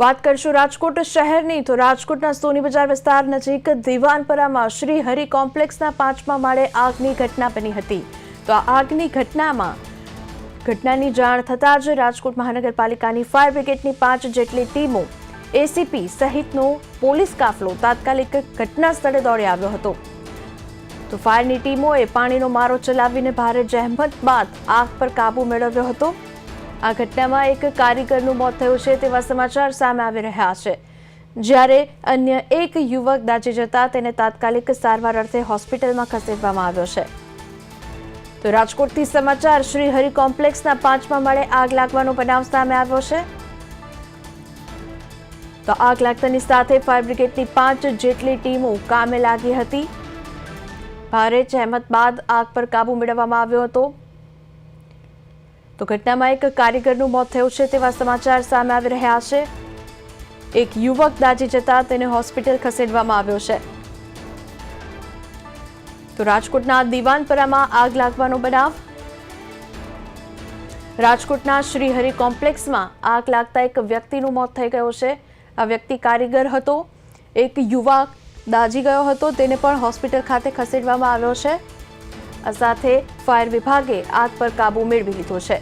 વાત કરશું રાજકોટ શહેરની. તો રાજકોટના સોની બજાર વિસ્તાર નજીક દિવાનપરામાં શ્રી હરિ કોમ્પ્લેક્સના પાંચમા માળે આગની ઘટના બની હતી. તો આ આગની ઘટનામાં, ઘટનાની જાણ થતાં જ રાજકોટ મહાનગરપાલિકાની ફાયર બ્રિગેડની પાંચ જેટલી ટીમો એસીપી સહિતનો પોલીસ કાફલો તાત્કાલિક ઘટના સ્થળે દોડી આવ્યો હતો. તો ફાયરની ટીમોએ પાણીનો મારો ચલાવીને ભારે જહેમત બાદ આગ પર કાબુ મેળવ્યો હતો. આ ઘટનામાં એક કારીગરનું મોત થયું છે તેવા સમાચાર સામે આવી રહ્યા છે. જ્યારે અન્ય એક યુવક દાઝી જતા તેને તાત્કાલિક સારવાર અર્થે હોસ્પિટલમાં ખસેડવામાં આવ્યો છે. તો રાજકોટથી સમાચાર શ્રી હરિ કોમ્પ્લેક્સના પાંચમા માળે આગ લાગવાનો બનાવ સામે આવ્યો છે. તો આગ લાગતાની સાથે ફાયર બ્રિગેડની પાંચ જેટલી ટીમો કામે લાગી હતી. ભારે જહેમત બાદ આગ પર કાબુ મેળવવામાં આવ્યો હતો. તો ઘટનામાં એક કારીગરનું મોત થયું છે તેવા સમાચાર સામે આવી રહ્યા છે. એક યુવક દાઝી જતા તેને હોસ્પિટલ ખસેડવામાં આવ્યો છે. તો રાજકોટના દિવાનપરામાં આગ લાગવાનો બનાવ. રાજકોટના શ્રીહરિ કોમ્પ્લેક્સમાં આગ લાગતા એક વ્યક્તિનું મોત થઈ ગયું છે. આ વ્યક્તિ કારીગર હતો. એક યુવક દાઝી ગયો હતો. તેને પણ હોસ્પિટલ ખાતે ખસેડવામાં આવ્યો છે. સાથે ફાયર વિભાગે આગ પર કાબુ મેળવી લીધો છે.